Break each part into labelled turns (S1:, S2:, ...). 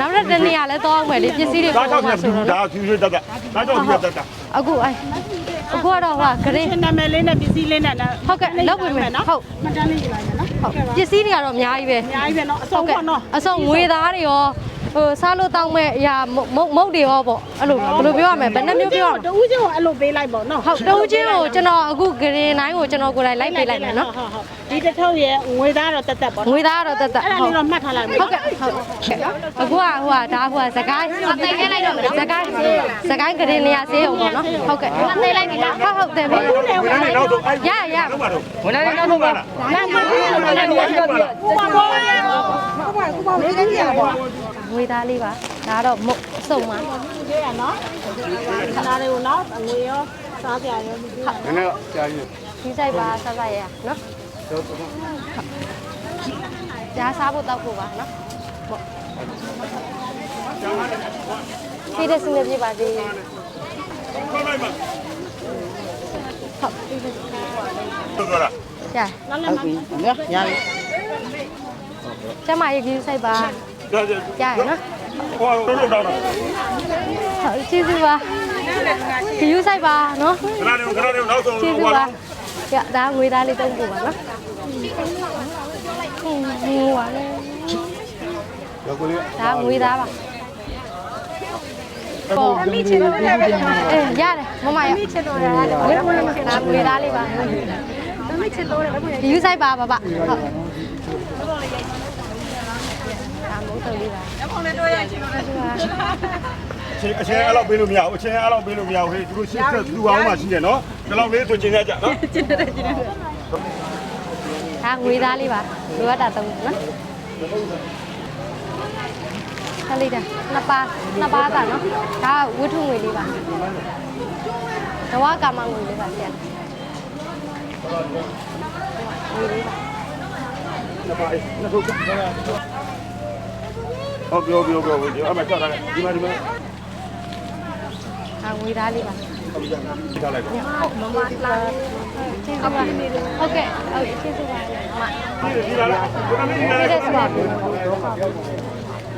S1: တို့နောက်တစ်နေ့ကလည်းတော့အောင်မယ်လေပစ္စည်းတွေ
S2: ဒါ
S1: ပေါ်
S2: ကြောင့်
S1: မှာ
S2: ဖြ
S1: ဆို
S2: စ်
S1: တော့
S2: ဒါ
S1: နော်
S2: ဖြူရွှေတက်တာဒါကြောင့်ဖြူတက်တာ
S1: အခုအဲအခုကတော့ဟိုကဂရင်း
S3: နာမည်လေးနဲ့ပစ္စည်းလေးနဲ့နော်
S1: ဟုတ်ကဲ့လောက်ပြီမယ်ဟုတ်
S3: မှတ်တမ်းလေးယူလိုက်မယ်နော်
S1: ဟုတ်ပစ္စည်းတွေကတော့အများကြီးပဲ
S3: အများကြီးပဲနော်အ
S1: ဟု
S3: စုံ
S1: တ်ကဲ့
S3: ပေါ့နော်
S1: အစုံငွေသားတွေရော ဟိုစားလို့တောင်းမဲ့အရာမုတ်မုတ်တွေရောပေါ့အဲ့လိုဘယ်လိုပြောရမလဲဘယ်နှမျိုးပြောရမလဲ
S3: တဦးချင်းကိုအဲ့လိုပေးလိုက်ပေါ့နော်
S1: ဟုတ်တူးချင်းကိုကျွန်တော်အခုဂရင်တိုင်းကိုကျွန်တော်ကိုယ်တိုင်လိုက်ပေးလိုက်မယ်နော်
S3: ဟုတ်ဟုတ်ဒီတစ်ထုပ်ရဲ့ငွေသားတော့တက်တက်ပေါ့
S1: ငွေသားကတော့တက်တက်
S3: အဲ့ဒါလေးတော့မှတ်ထားလိုက်မယ်
S1: ဟုတ်ကဲ့ဟုတ်အခုကဟိုကဒါဟိုကစကိုင်းတိုင်ခဲ့လိုက်တော့မယ်နော်စကိုင်းစကိုင်းဂရင်နေရာဆေးအောင်ပေါ့နော်ဟုတ်ကဲ့သိလိုက်ပြီလားဟုတ်ဟုတ်တယ်ပြီ
S2: နောက်ဆုံးအဲ့
S1: ရရ
S2: တော့ပါတော့
S4: ဝင်လာတယ်နောက်ဆုံးပါ
S3: လမ်းမှာလည်းနေရာရှိပါဘူးဟိုပါဘောဟိုပါဟိုပါလေးလေးရပါ
S1: ငွေသားလေးပါဒါကတော့မုတ်အစုံပါ
S3: ဒီရနော်ခဏလေးကိုနော်ငွေရောစားကြရောဒီ
S4: နည်းနည်းကြာကြီး
S1: ဒီဆိုင်ပါဆက်ဆက်ရနော်ဒါစားဖို့တောက်ဖို့ပါနော်ဟုတ်ဒီတဲ့စနေပြပါသေး
S2: ခေါ်လိုက်ပါ
S1: ဟုတ်ဒီတဲ့
S2: တော်လား
S1: ရ
S3: နောက်လည်းမှ
S4: နော်ရပြီ
S1: ကျမရေးကြီးဆိုင်ပါ
S2: ဒါဒါ
S1: ရရနော်
S2: ဟောတော့တော့တော့
S1: ဟု တ်ကျေးဇူးပါဒီယူဆိုင်ပါနော်
S2: ခဏလေးခဏလေးနောက်ဆုံး
S1: ကျေးဇူး
S2: ဟော
S1: ပါရဒါငွေသားလေးတုံးပို့ပါနော်ဟင်းဟိုပါလေ
S4: ရောက်ကိုလေး
S1: ဒါ ငွေသားပါပေါ်မိချင်လို့လည်းပဲအေးရတယ်မမရမိချင်လို့ရတယ်ဒါငွေသားလေးပါမိချင်လို့လည်းဒီယူဆိုင်ပါပါပါဟု တ်ဒါမဟုတ်တော့လေးပါ
S2: ချင်းအချင်းအဲ့လောက်ပေးလို့မရဘူးအချင်းအဲ့လောက်ပေးလို့မရဘူးဟေးသူတို့ရှင်းဆက်သူအောင်မှရှိတယ်နော်ဒီလောက်လေးဆိုချင်းရကြနော်
S1: ဒါငွေသားလေးပါလိုအပ်တာသုံးနော်ခလေးတာနှစ်ပါးနှစ်ပါးတာနော်ဒါဝိထုငွေလေးပါဒဝကာမငွေလေးပါဆရာငွေလေးပါ
S2: ဟုတ်ပြော ပြောပြောပြောအမချက်တာဒီမှာဒီမှာ
S1: ဒါငွေသားလေးပါ
S2: ထားလိုက်ပါ
S1: မမလာကျေးဇူးပါဟုတ်ကဲ့ဟုတ်ကျေးဇူးပါမ
S2: ဒီဒီလာလာဘယ်လိုလဲ
S1: ပေးတဲ့ဆိုပါ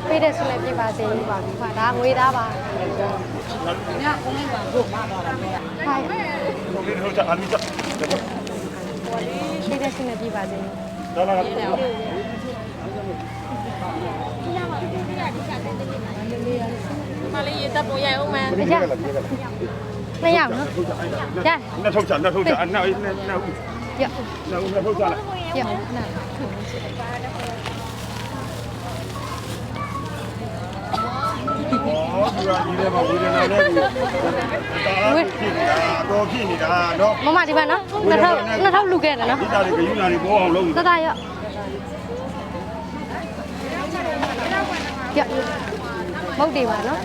S1: ပေးတဲ့ဆိုလည်းပြပါစေပါပါဒါငွေသားပါညကုန်းလေးပါတို့မသွားတာဟိုင်
S2: ဒီလိုချာအမိချာ
S1: ပေးတဲ့ဆိုလည်းပြပါစေ
S2: လာလာ
S3: မလေးရေတပ်ပေါ်ရအောင်မယ်
S1: အကြနှစ်ယောက်နော်ရ
S2: နှစ်ထုတ်ချနှစ်ထုတ်ချအနောက်နှစ်နှစ်ဦး
S1: ရ
S2: နှစ်ဦးနှစ်ထုတ်ချလိုက်
S1: ရနာ
S2: ဟောသူကဒီထဲမှာဝေဒနာနဲ့ကို ဒါဖြစ်နေတာတော့ဖြစ်နေတာနော်
S1: မမဒီပါနော်နှစ်ထောက်နှစ်ထောက်လူခဲ့တယ်နော်
S2: ဒီတာတွေကယူနာ
S1: မဟုတ်တယ်ပါနော်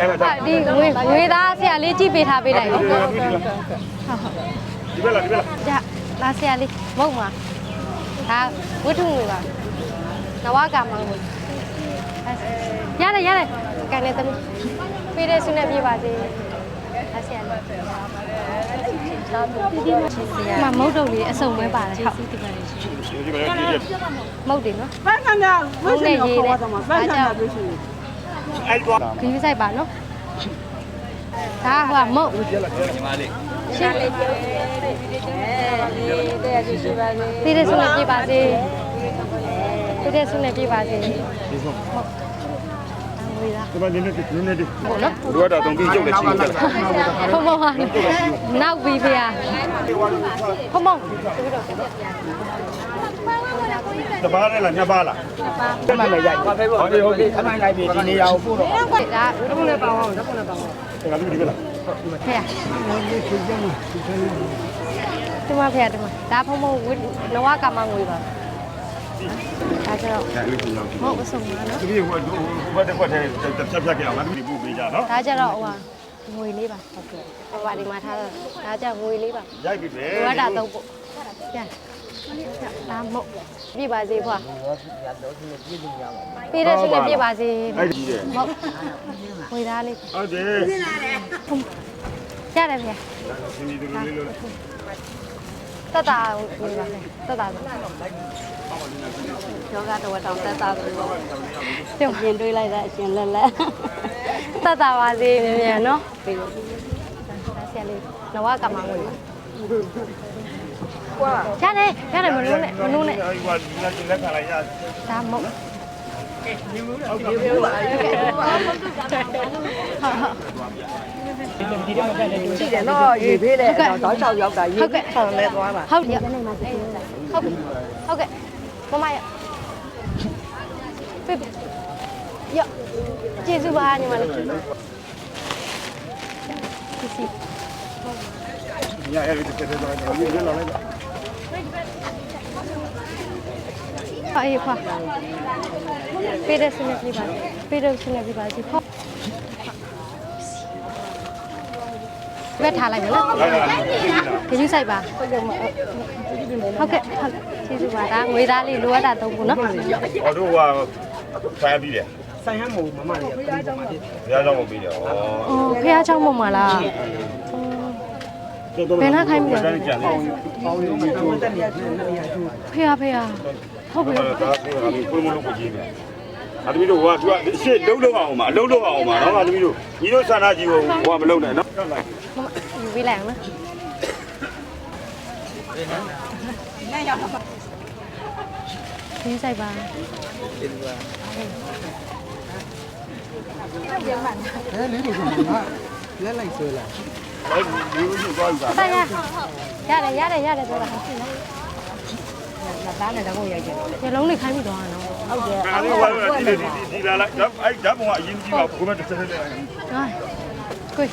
S2: အဲ့ဒါ
S1: အာဒီငွေငွေသားဆရာလေးကြည့်ပေးထားပေးလိုက်နော်ဟုတ်ဟုတ်
S2: ဒီဘက်လာဒီဘက်လာ
S1: ကြလာဆရာလေးမဟုတ်မှာဒါဝိထုငွေပါနဝကမငွေရတယ်ရတယ်ကန်နေသမီးပေးတဲ့ဆုနဲ့ပြေပါစေလာဆရာလေးမမုတ်တုံလေးအစုံပဲပါတယ်ဟုတ်
S2: ဒီဘက်လာဒီဘက်
S1: မုတ်တယ်နော်
S3: ပန်းကန်းကဝိရှင်ကိုခေါ်တော့မှာပန်းကန်းကဝိရှင်
S2: အဲ့တော့
S1: ဒီဝဆိုင်ပါနော်ဒါဟိုကမုတ်
S4: ညီမလေး
S1: ရှင်းလေးပြောတယ်တဲ့ရရှိပါစေတည်တဲ့ဆုနဲ့ပြေပါစေတည်တဲ့ဆုနဲ့ပြေပါစေဟုတ် ငွေသား
S2: ဒီမှာနည်းနည်းနည်းနည်းဒီ
S1: ဟုတ်နော်
S2: တို့တော့တုံပြီးကျုပ်လည်းချင်းကြတယ်
S1: ဖုံဖုံဟာနောက်ပြီးဖေဟာဖုံဖုံ
S2: တပါးနဲ့လားနှစ်ပါးလား
S4: တမန်လည်းရိုက်ပါဖေဖို့ဟုတ်ဟုတ်တမန်လိုက်ပြီဒီနေရာကိုပို့တော့
S1: ဒါ
S4: တမန်လည်းပါအောင်တမန်လည်းပါအောင်
S2: ငါတို့ဒီဘက်လာ
S1: ဖေဟာဒီမှာဖေဟာဒီမှာဒါဖုံဖုံဝိနဝကမငွေပါ ဒါကျတော့
S2: ဒါလေးပြန်ရောက်
S1: မဟုတ်အဆုံးပါနော်
S2: ဒီဟိုဟိုဘက်တစ်ခွက်တည်းဖြတ်ဖြတ်ကြအောင်ငါတို့ဒီပို့ပေးကြနော်
S1: ဒါကျတော့ဟိုဟာငွေလေးပါဟုတ်ကဲ့ဟိုပါဒီမှာထားတော့ဒါကျငွေလေးပါ
S2: ရိုက်ပြီပဲ
S1: လိုအပ်တာတော့ပို့ပြန်ဒါမဟုတ်ပြပါစေဖွာပြတဲ့ရှင်ပြပါစေ
S2: အဲ့ဒီတဲ့
S1: မဟုတ်ငွေသားလေး
S2: ဟုတ်တယ်
S1: ရတယ်ဗျာ
S2: စင်ဒီတို့လေးလို့
S1: တတငွေပါတတ
S3: ယောဂတော်တောင်တက်တာဆိုတော့
S1: ပြုံး
S3: ပြင်တွေးလိုက်တဲ့အရှင်လက်လက်
S1: တတ်တာပါစေမြန်မြန်နော်ပြီးလို့ဆရာလေးနဝကမငွေကွာရတယ်ရတယ်မနုနဲ့မနုနဲ့
S2: ဟိုကလက်လက်ခံလိုက်ရ
S1: ဒါမဟုတ်
S3: ရှိတယ်နော်ရေဖေးလေတော့တောက်ချောက်ရောက်တာရေ
S1: ဟုတ်ကဲ့
S3: ဆောင်လဲသွားပါ
S1: ဟုတ်ပြီဟုတ်ပြီဟုတ်ကဲ့ မမရပြပြရကျေးဇူးပါညီမလေးဒီစီ
S2: ညအဲ့ဒီတက်တက်တော့ဒီလိုလောက်လိုက်
S1: အေးခွာပေးတဲ့စနေပြပါပေးတဲ့စနေပြပါစီဖောက်ဘယ်ထားလိုက်မလား ကျေးဇူးဆိုင်ပါဟုတ်ကဲ့ဟုတ်ကဲ့ကျေးဇူးပါဒါငွေသားလေးလိုအပ်တာသုံးဖို့နော်
S2: ဟောတို့ကဆိုင်ပြီးတယ်
S4: ဆိုင်ရမို့မမလေးကပြေးပါမှာဖြစ်
S2: ဘုရားကြောင့်မပေးတယ်ဩ
S1: ဘုရားကြောင့်မမလား
S2: ဘယ်
S4: နှခိုင်းပြီလဲဖေရ
S1: ဖေရဟုတ်ပြီ
S2: ဒါကကိုမလို့ကိုကြီးနေအတမီတို့ကသူကရှေ့လုံးလုံးအောင်မှာအလုံးလုံးအောင်မှာနော်အတမီတို့ညီတို့ဆန္ဒကြီးကိုဟိုကမလုံးနဲ့နော်
S1: မမယူပေးလိုက်အောင်နော် ခရူးဆိုင်ပါ
S4: အဲလေးကိုကလက်လိုက်ဆွဲလာ
S2: အဲ့ဒီလိုမျိုးသွားယူတာ
S1: ဆိုင်ရရတယ်ရတယ်ရတယ်ပြောတာဟုတ်ပြီနော်
S3: လက်သားနဲ့တော့ရိုက်တယ်
S1: ညလုံးလေးခိုင်းပြီးတော့နော်
S3: ဟုတ်တယ်
S2: အဲ့ဒီကဒီဒီဒီလာလိုက်ဒါအဲ့ဒါပုံကအရင်ကြီးပါကိုမတစ်စက်စက်
S1: ဟာကို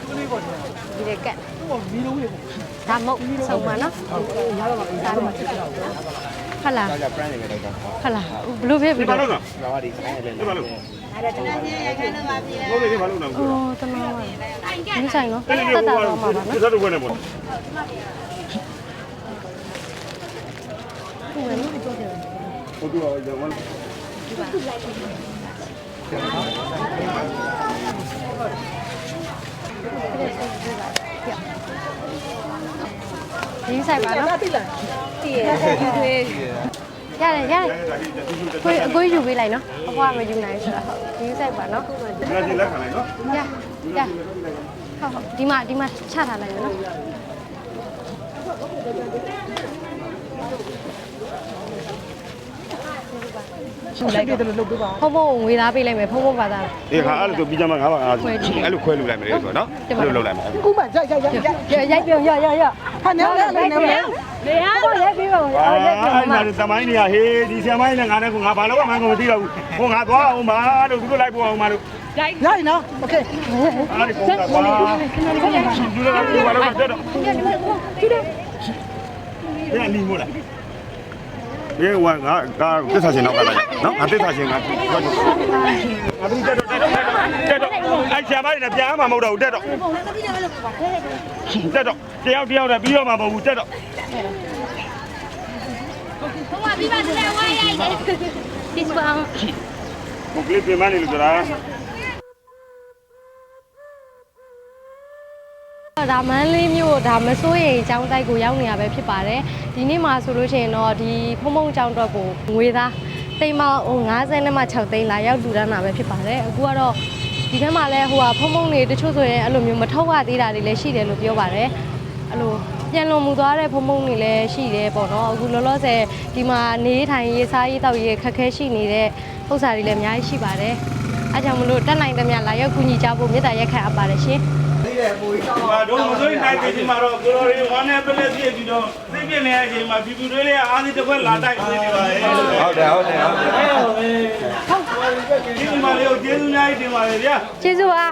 S1: ဒီလေကက်
S4: ဟိုမီးလုံးလေး
S1: ဒါမဟုတ်ဆုံးပါနော်ဒါမဟုတ်ခလာ
S4: ဒါကြ brand နေလိုက်တာ
S1: ခလာဘလို့ဖြစ်
S2: ဒီ
S1: ပြီး
S2: ဘာ
S1: တော့
S2: လို့လဲ
S4: လာပါဒီဆိုင်ရတယ်
S2: ဒီဘာလို့
S3: အဲ့ဒါတနာကြီး ရိုက်ခိုင်းတော့ပါပြီ
S2: ဘိုးလေးဘာလို့လဲ
S1: အော်တနာပါဒီဆိုင်နော်တ
S2: အဲ့ဒီ
S1: တ်
S2: ကို
S1: တာ
S2: က
S1: တော့မှာပါနော်
S2: ဒီစားတော့ဝင်နေပေါ့
S1: ဟုတ်တယ်နော်
S2: ဟိုတော့ကျွန်တော်
S1: ဒီဆိုင်ပါနော်
S3: တိလားတိရဲ့ဒီတွေ
S1: ရတယ်ရတယ်
S2: ဒါဒီဒီဒီ
S1: ကိုအကိုယူပေးလိုက်နော်အဖွားမယူနိုင်ဆိုတော့ဟုတ်ဒီဆိုင်ပါနော်
S2: လက်လက်ခံလိုက်နော်
S1: ရရဟုတ်ဟုတ်ဒီမှာဒီမှာချထားလိုက်မယ်နော်
S3: လိုက်တယ်လို့လုပ်ပေးပါ
S1: ဖုံဖုံငွေသားပေးလိုက်မယ်ဖုံဖုံပါသား
S2: ဒီခါအဲ့လိုပြီးကြမှာငါးပါးငါးအဲ့လိုခွဲလူလိုက်မယ်လေဆိုတော့နော်အဲ့လိုလုပ်လိုက်မယ်
S3: ခုမှရိုက်ရိုက်ရိုက်ရိုက်
S1: ရရိုက်ပြောရရရ
S3: ဟာနေလဲနေလဲ
S1: လေဟာတော့ရိုက်ပြီးပါဦး
S2: အာ
S1: ရိုက်ပြော
S2: အဲ့
S1: မှာ
S2: ဒါသမိုင်းနေရဟေးဒီဆရာမကြီးနဲ့ငါနဲ့ကိုငါဘာလို့မှမသိတော့ဘူးဟိုငါသွားအောင်ပါလို့သူတို့လိုက်ပို့အောင်ပါလို့
S3: ရိုက်နော်โอเค
S2: အားဒီပုံစံပါဒီလိုကဒီဘာလို့တက်တော့ဒီအနီမို့လား ရေဝါငါကသစ္စာရှင်တော့ကလိုက်နော်ငါသစ္စာရှင်ကသွားကြငါတို့တက်တော့တက်တော့တက်တော့အဲ့ဆရာမကြီးနဲ့ပြန်မှမဟုတ်တော့ဘူးတက်တော့တက်တော့တယောက်တယောက်နဲ့ပြီးတော့မှမဟုတ်ဘူးတက်တော့
S1: ဒီစပန်
S2: ဘုကလေးပြင်မနေလို့ဆိုတာ
S1: ဒါမန်းလေးမျိုးဒါမစိုးရိမ်ចောင်းတိုက်ကိုရောက်နေရပဲဖြစ်ပါတယ်ဒီနေ့မှာဆိုလို့ရှိရင်တော့ဒီဖုံဖုံចောင်းတော့ကိုငွေသားတိမ်မဟို90နဲ့မှ6သိန်းလာရောက်လူတန်းတာပဲဖြစ်ပါတယ်အခုကတော့ဒီဘက်မှာလဲဟိုကဖုံဖုံတွေတချို့ဆိုရင်အဲ့လိုမျိုးမထုတ်ရသေးတာတွေလည်းရှိတယ်လို့ပြောပါတယ်အဲ့လိုပြန်လွန်မှုသွားတဲ့ဖုံဖုံတွေလည်းရှိတယ်ပေါ့နော်အခုလောလောဆယ်ဒီမှာနေထိုင်ရေးစားရေးတောက်ရေးခက်ခဲရှိနေတဲ့ဥစ္စာတွေလည်းအများကြီးရှိပါတယ်အဲကြောင့်မလို့တက်နိုင်တဲ့များလာရောက်ကူညီကြဖို့မေတ္တာရက်ခံအပ်ပါတယ်ရှင်
S2: ဘာတော့မစိုးနိုင်ပြီဒီမှာတော့ကိုလိုရီဝမ်းနဲ့ပလက်ပြည့်ပြီးတော့သိပြနေတဲ့အချိန်မှာဘီဘီတွေလေးအားစီတစ်ခွက်လာတိုက်နေနေပါလေ
S4: ဟုတ်တယ်ဟုတ်တယ်ဟုတ်တယ်
S2: ဒီမှာလေးကိုကျေးဇူးများကြီးတင်ပါတယ်ဗျာ
S1: ကျေးဇူးပါ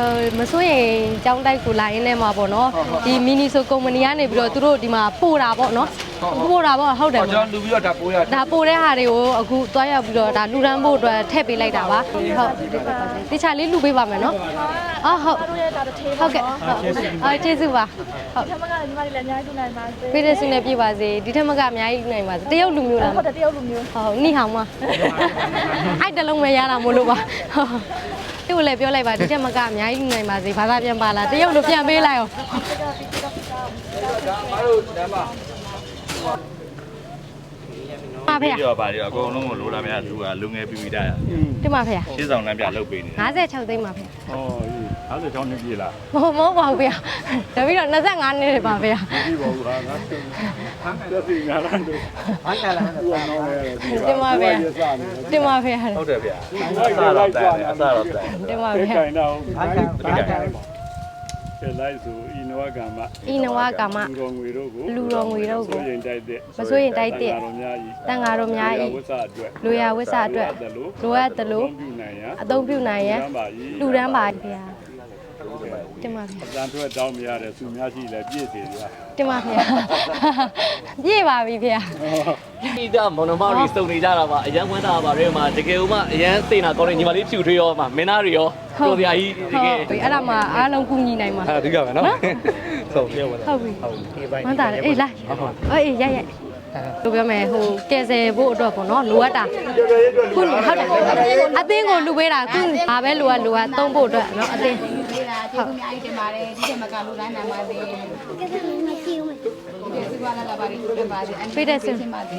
S1: ဟိုမစိုးရင်ចောင်းတိုက်ကိုလာရင်းနဲ့မှာပေါ့နော်ဒီမီနီဆိုကုမ္ပဏီကနေပြီးတော့သူတို့ဒီမှာပို့တာပေါ့နော် ပို့တာပေါ့ဟုတ်တယ်
S4: ကျွန်တော်လူပြီးတော့ဒါပိုးရ
S1: ဒါပို့တဲ့ဟာတွေကိုအခုသွားရောက်ပြီးတော့ဒါလူရန်ဖို့အတွက်ထည့်ပေးလိုက်တာပါဟုတ်တခြားလေးလူပေးပါမယ်နော်အော်ဟုတ်ဟုတ်ကဲ့ဟုတ်အော်ကျေးဇူးပါဟုတ်ထမကညီမလေးလည်းအများကြီးလူနိုင်ပါစေပေးတဲ့ဆုနဲ့ပြည့်ပါစေဒီထက်မကအများကြီးလူနိုင်ပါစေတရုတ်လူမျိုးလားဟုတ်တယ်တရုတ်လူမျိုးဟုတ်နိဟောင်မအဲ့တလုံးပဲရတာမို့လို့ပါဟုတ်သူ့ကိုလည်းပြောလိုက်ပါဒီထက်မကအများကြီးလူနိုင်ပါစေဘာသာပြန်ပါလားတရုတ်လိုပြန်ပေးလိုက်အောင်
S4: ဒါမတို့ဒါမှ
S1: ပါဖေ
S5: ပြောပါလေအကုန်လုံးကိုလိုလာများလူကလူငယ်ပြီးပြီးတာ
S1: တင်ပါဖေ
S5: ရှင်းဆောင်လမ်းပြလုပ်ပေးနေ
S1: 56သိန်းပါဖေ
S2: ဩအဲ့ဒါကြောင့်နေပြီလား
S1: မဟုတ်မဟုတ်ပါဘူးဖေဒါပြီးတော့25နှစ်ပါဖေ
S2: ဒီဘောကငါတက်စီငါလာတော့
S4: ဘာကလာ
S2: သူ့အောင်ရတယ်ဒီ
S1: တင်ပါဖေတင်ပါဖေ
S5: ဟုတ်တယ်ဗျာအစားတော့တန်တယ်အစားတော့တန်
S1: တင်ပါ
S2: အဲ့
S1: ဖေ
S2: ကိုင်တော့
S4: ဘာကဘာ က
S2: အဲလိုက်ဆိုဤနဝကမ္မ
S1: ဤနဝကမ္မ
S2: လူတော်ငွေတို့ကို
S1: လူတော်ငွေတို့ကို
S2: ဆိုရင်တိုက်တဲ့
S1: မစိုးရင်တိုက်တဲ့
S2: တော်များကြီး
S1: တန်ဃာတော်များ
S2: ဝ
S1: ဤ
S2: ဝဆအတွက်
S1: လူရဝိဆအတွက်လိုအပ်တယ်လို့
S2: ပြုနိုင်ရန်
S1: အသုံးပြုနိုင်ရန်
S2: ပါကြီး
S1: လူရန်ပါဖေ တင်ပါဖေ
S2: အတန်ထွက်တောင်းမရတဲ့သူများရှိလဲပြည့်စေကြ
S1: တင်ပါဖေပြည့်ပါပြီဖေ
S6: ဒီကမော်နမော်ရီစုံနေကြတာပါအရန်ဝမ်းသာပါရဲမှာတကယ်လို့မှအရန်စိတ်နာကောင်းတဲ့ညီမလေးဖြူထွေးရောမှာမင်းသားတွေရောကိုစရာကြီးတကယ်
S1: ပြီအဲ့ဒါမှအားလုံးကူညီနိုင်မှာ
S6: အဓိကပဲနော်ဆုံးပြောပါ
S1: ဟုတ်ပြီမှန်တာလေအေးလိုက်အေးရိုက်ရိုက်တို့ပြောမယ်ဟိုကယ်ဆယ်ဖို့အတွက်ပေါ့နော်လိုအပ်တာခုဟုတ်တယ်အသင်းကိုလူပေးတာခုဘာပဲလိုအပ်လိုအပ်သုံးဖို့အတွက်နော်အသင်း
S3: ဒါ ကျေးဇူးအများကြီးတင်ပါတယ်ဒီချက်မကလူတိုင်းနိုင်ပါစေကျေးဇူးပါလာလာပါရီပြပါစေ
S1: ပေးတဲ့စင်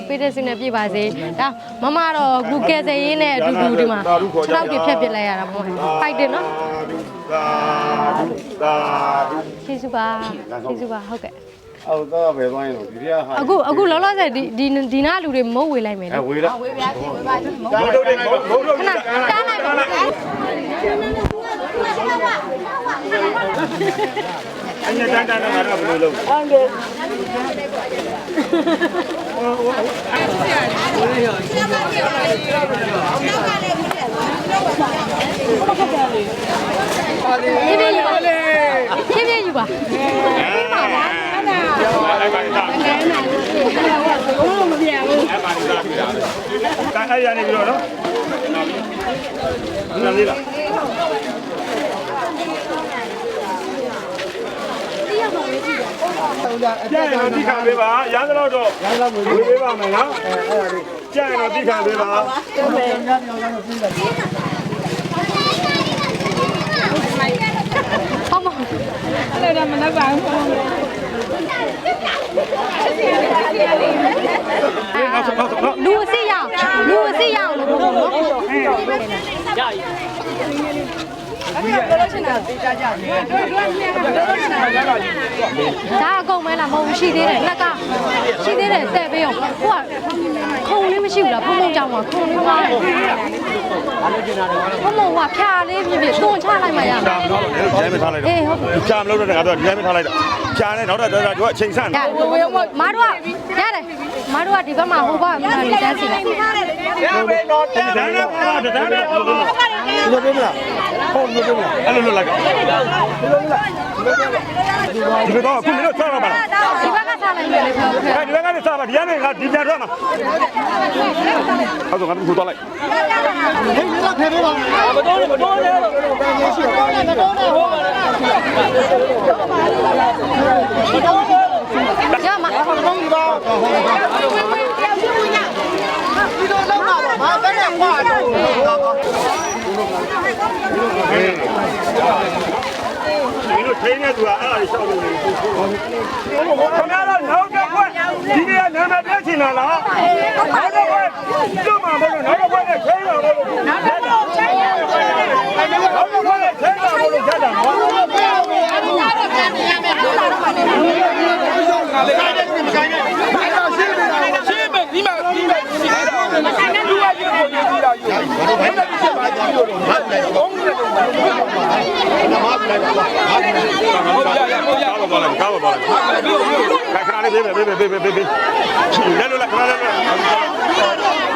S1: ပေးတဲ့စင်နဲ့ပြပါစေဒါမမတော့ခုကယ်ဆယ်ရေးနဲ့အတူတူဒီမှာထောက်ပြဖြတ်ပစ်လိုက်ရတာပေါ့ဖိုက်တယ်နော်
S2: သာဓုသာဓု
S1: ကျေးဇူးပါကျေးဇူးပါဟုတ်ကဲ့
S2: အော်တော့ပဲသွားရင်တော့ဒီရဟာ
S1: အခုအခုလောလောဆယ်ဒီဒီဒီနာလူတွေမုတ်ဝေလိုက်မယ်
S2: အဲ
S1: နော်
S2: ဝေးလား
S3: ဝေးပြားဝေးပါချင်မဟုတ်
S2: ဘုံတို့တွေဘုံတို့
S1: ခဏတားလိုက်ပါ
S2: အညတန်တန်တာတော့ဘယ်လိုလုပ်လဲ
S1: ဖြည်းဖြည်းယူပါဖြည်းဖြည်းယူပါပြီးပါလား
S2: အဲ့ပါတာဘုံမပြဘူးအဲ့ပါတာပြတာ အဲ့ရနေပြီးတော့နော်နားလေးလားကျန်တော့တိခံပေးပါရမ်းတော့တော့ရမ်းတော့ဝေပေးပါမယ်နော်အဲ့ဒါလေးကျန်တော့တိခံပေးပါ
S1: ဟုတ်မဟုတ်
S2: နောက်ဆုံးနောက်ဆုံးနော်
S1: လူအစ်စ်ရအောင်လူအစ်စ်ရအောင်လို့ပြောနော်
S6: ရရ
S1: ဒါအကုန်မဲလားမဟုတ်ဘူးရှိသေးတယ်လက်ကရှိသေးတယ်တဲ့ပေးအောင်ဟိုကခုံလေး မရှိဘူးလားဖုံဖုံကြောင်မှာခုံလေးမှာဖုံဖုံကဖြာလေးပြပြသွန်ချလိုက်မှရမှာ
S2: ဒါတော့လည်းဂျဲမထားလိုက်တော့
S1: အေးဟုတ်ပြီ
S2: ကြာမလို့တော့ငါတော့ဂျဲမထားလိုက်တော့ကြာနေတော့တော့တော့အချိန်ဆန့်
S1: ဒါဝေဝေမတို့ကရတယ်မတို့ကဒီဘက်မှာဟိုဘက်ကနေတန်းစီလိုက်
S2: ဒါနဲ့ပါဒါနဲ့ပါဒါနဲ့ပါလို့ပေးမလားဟုတ်လို့ပေးမလားအဲ့လိုလုပ်လိုက်တော့ဒီတော့ခုမလို့ဆောက်ပါလား
S1: ဒီဘက်ကစားလို က်မယ်လေဖေဖေ
S2: အဲ့ဒီဘက်ကနေဆောက်ပါဒီကနေငါဒီပြန်ထွက်မှာဟုတ်တော့ငါတို့ထူသွားလိုက်
S6: မတော်နဲ့မတော်နဲ့လို့
S1: ရမှာ
S2: ဒီလိုထိန်း နေသူကအဲ့ဒါရှောက်လို့နေသူခင်ဗျားတော့နောက်တစ်ခွက်ဒီနေ့ကနာမည်ပြချင်တာလားနောက်တစ်ခွက်ကျွတ်မှာမလို့နောက်တစ်ခွက်နဲ့ထိန်းတာမလို့နောက်တစ်ခွက်ထိန်းတာမလို့နောက်တစ်ခွက်နဲ့ထိန်းတာမလို့ချက်တာနော်ကားပါပါလားကားပါပါလား ခါခါလေးပေးပေးပေးပေးပေးပေးလဲလို့လားခါလေးလဲ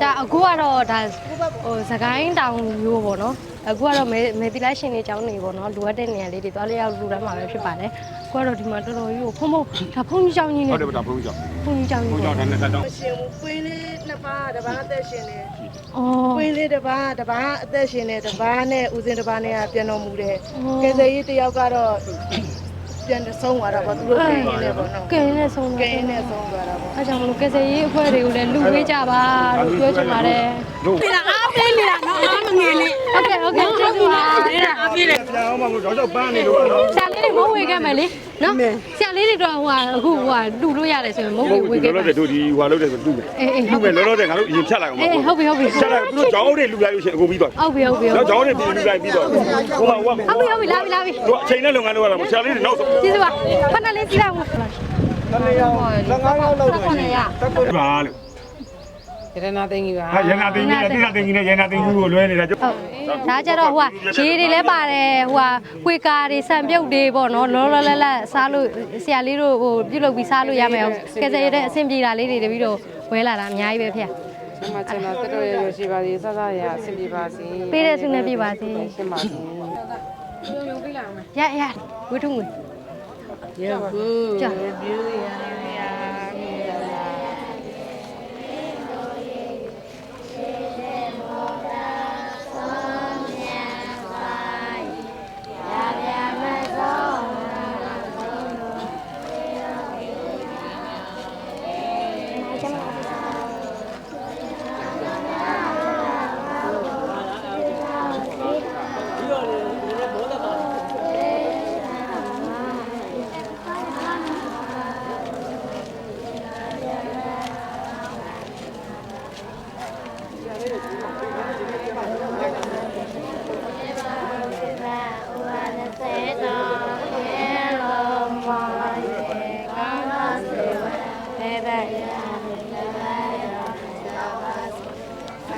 S1: ဒါအခုကတော့ဒါဟိုစကိုင်းတောင်မျိုးပေါ့နော်အခုကတော့မေမေတီလိုက်ရှင်နေကြောင်းနေပေါ့နော်လိုအပ်တဲ့နေရာလေးတွေသွားလျောက်လူတန်းမှာပဲဖြစ်ပါတယ်အခုကတော့ဒီမှာတော်တော်ကြီးကိုဖုံဖုံဒါဖုံကြီးကြောင်းကြီးနေ
S2: ဟုတ်တယ်ဗျာဘုန်းကြီးကြောင့်
S1: ဖုံကြီးကြောင်းကြီး
S2: ဘုန်းကြီးကြောင့်နဲ့ဆက်တော့
S7: ရှင်ဘူးပွင်းလေးနှစ်ပါးတစ်ပါးအသက်ရှင်တယ်
S1: အော်
S7: ပွင်းလေးတစ်ပါးတစ်ပါးအသက်ရှင်တယ်တစ်ပါးနဲ့ဦးစင်းတစ်ပါးနဲ့ကပြန်တော်မူတယ်
S1: အော်
S7: ကယ်ဆယ်ရေးတစ်ယောက်ကတော့ပြန်ဆုံးသွားတာပေါ့သူတို့ကင်းနေပေါ့နော်
S1: ကဲနဲ့ဆုံး
S7: ကင်းနေဆုံးသွားတာပေါ့
S1: အဲကြောင့်မလို့ကယ်ဆယ်ရေးအဖွဲ့တွေကိုလည်းလူပေးကြပါလို့ပြောချင်ပါတယ်
S2: လို့
S3: ဒီလားအားပေးနေတာနော်အားမငယ်လေး
S1: ဟုတ်ကဲ့ဟုတ်ကဲ့ကျေးဇူးပါ
S3: အားပေးတယ်
S2: ပြန်အောင်မလို့တော့တော့ပန်းနေလို့နော်
S1: ဆရာလေးတွေမဟုတ်ဝေခဲ့မယ်လေနော်ဆရာလေးလေးတွေတော့ဟိုဟာအခုဟိုဟာလူလို့ရတယ်ဆိုရင်မဟုတ်ဘူးဝေခဲ့
S2: လော
S1: ပါ
S2: လောဆယ်တို့ဒီဟွာလို့တယ်ဆိုတူမယ်
S1: အေးအေး
S2: တူမယ်လောလောဆယ်ငါတို့အရင်ဖြတ်လိုက်အောင်
S1: အေးဟုတ်ပြီဟုတ်ပြီ
S2: ဖြတ်လိုက်သူတို့ကြောင်းတွေလူလိုက်လို့ရှိရင်အခုပြီးတော့
S1: ဟုတ်ပြီဟုတ်ပြီဟုတ်
S2: နော်
S1: ပြီ
S2: ကြောင်းတွေပြီးလူလိုက်ပြီးတော့ဟိုမှာဟိုမှာ
S1: ဟုတ်ပြီဟုတ်ပြီလာပြီလာပြီ
S2: တို့အချိန်နဲ့လုပ်ငန်းလုပ်ရတာမဆရာလေးတွေနောက်ဆုံး
S1: ကျေးဇူးပါဖ တ်နေလေးစီးလိုက်အောင်
S2: ပါလို့
S8: ရတနာသိန်းကြီးပါ
S2: ဟာရနာသိန်းကြီးနဲ့တိရသိန်းကြီးနဲ့ရနာသိန်းကြီးကိုလွဲနေတာကျ
S1: ဟုတ်ဒါကြတော့ဟိုကရေတွေလည်းပါတယ်ဟိုကကွေကာတွေဆံပြုတ်တွေပေါ့နော်လောလောလတ်လတ်စားလို့ဆရာလေးတို့ဟိုပြုတ်လုပ်ပြီးစားလို့ရမယ်အောင်ကဲစရတဲ့အဆင်ပြေတာလေးတွေတပြီးတော့ဝဲလာတာအများကြီးပဲဖေ
S8: ဆမချင်တာတော်တော်ရရရှိပါစေစစရအဆင်ပြေပါစေ
S1: ပေးတဲ့ဆုနဲ့ပြပါစေ
S8: ရှင်းပါစေ
S1: ရရဝိထုငွေ
S8: ရကူ
S1: ကြာ
S8: ပြူရရ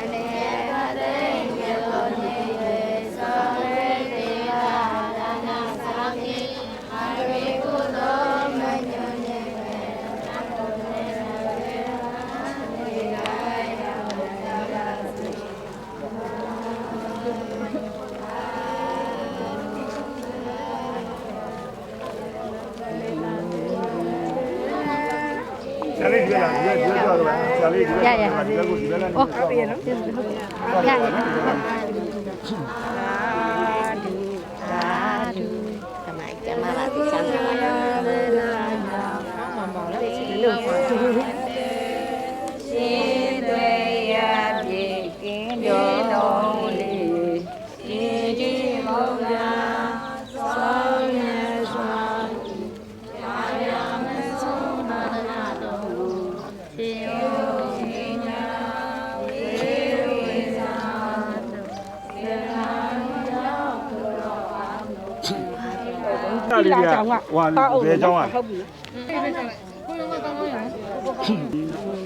S2: ဆ ကတော့ဆရာလေး ဟွာဘယ်เจ้าอ่ะ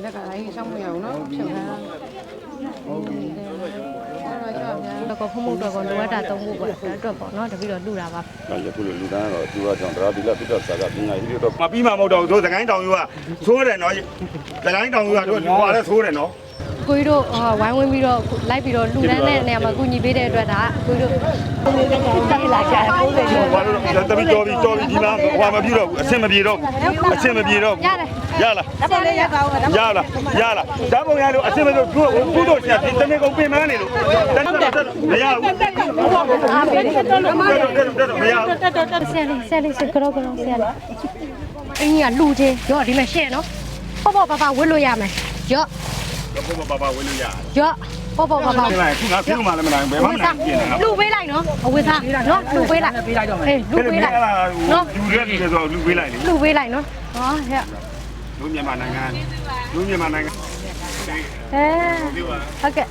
S8: လက်ကလည်းရှောင်းမရအောင်နော်ဖြုတ်ထား
S1: တော့ကဖုံမှုတော့ကလိုအပ်တာသုံးဖို့ပေါ့ဒါအတွက်ပေါ့နော်တပြီးတော့လူတာပါ
S5: ။ဒါရခုလိုလူသားကတော့သူကကြောင့်တရားဒီလက်ပြတ်စားကပညာကြီးတော့
S2: မပြီးမှမဟုတ်တော့တို့သကိုင်းတောင်ယူကသိုးတယ်နော်သကိုင်းတောင်ယူကတို့ဟွာလဲသိုးတယ်နော်
S1: ကိုကြီးတို့ဝိုင်းဝန်းပြီးတော့လိုက်ပြီးတော့လူတန်းတဲ့နေရာမှာကူညီပေးတဲ့အတွက်ဒါကိုကြီးတို့ပြေးလာကြတယ်ပိုးတယ်
S2: ဟွာလို့တပီတော်ပြီးတော်ပြီးဒီမှာဟွာမပြတော့ဘူးအဆင်မပြေတော့အဆင်မပြေတော့
S1: ရတယ်
S2: ရလားဆက်လေးရကောင်းရလားရလားဓာတ်ပုံရလို့အဆင်မပြေတို့ကုတို့ဆရာဒီတနေ့ကုန်ပြင်မနေလို့တက်တက်မရဘူးအားပေးတယ်တက်တက်မရဘူး
S1: ဆယ်လေးဆယ်လေးစကတော့ကတော့ဆယ်လေးအင်းကြီးကလူချင်းရော့ဒီမှာရှင့်နော်ပေါ့ပေါ့ပါပါဝစ်လို့ရမယ်ရော့
S2: ဘဘဘဝင်လို့ရ
S1: ရော့ပေါ့ပေါ့ပါပါ
S2: ဒီမှာခုငါခုမှလည်းမနိုင်ဘယ်မှမနိုင်ပြင်နေတာ
S1: လူပေးလိုက်နော်အဝေးသားနော်လူပေးလိုက်ပေးလိုက်တော့မယ်လူပေးလိုက်
S2: နော်လူရက်နေဆိုလူပေးလိုက်လေ
S1: လူပေးလိုက်နော်ဟောဟဲ့
S2: လူမြန်မာနိုင်ငံလူမြန်မာနိုင်ငံ
S1: အဲဟုတ်ကဲ့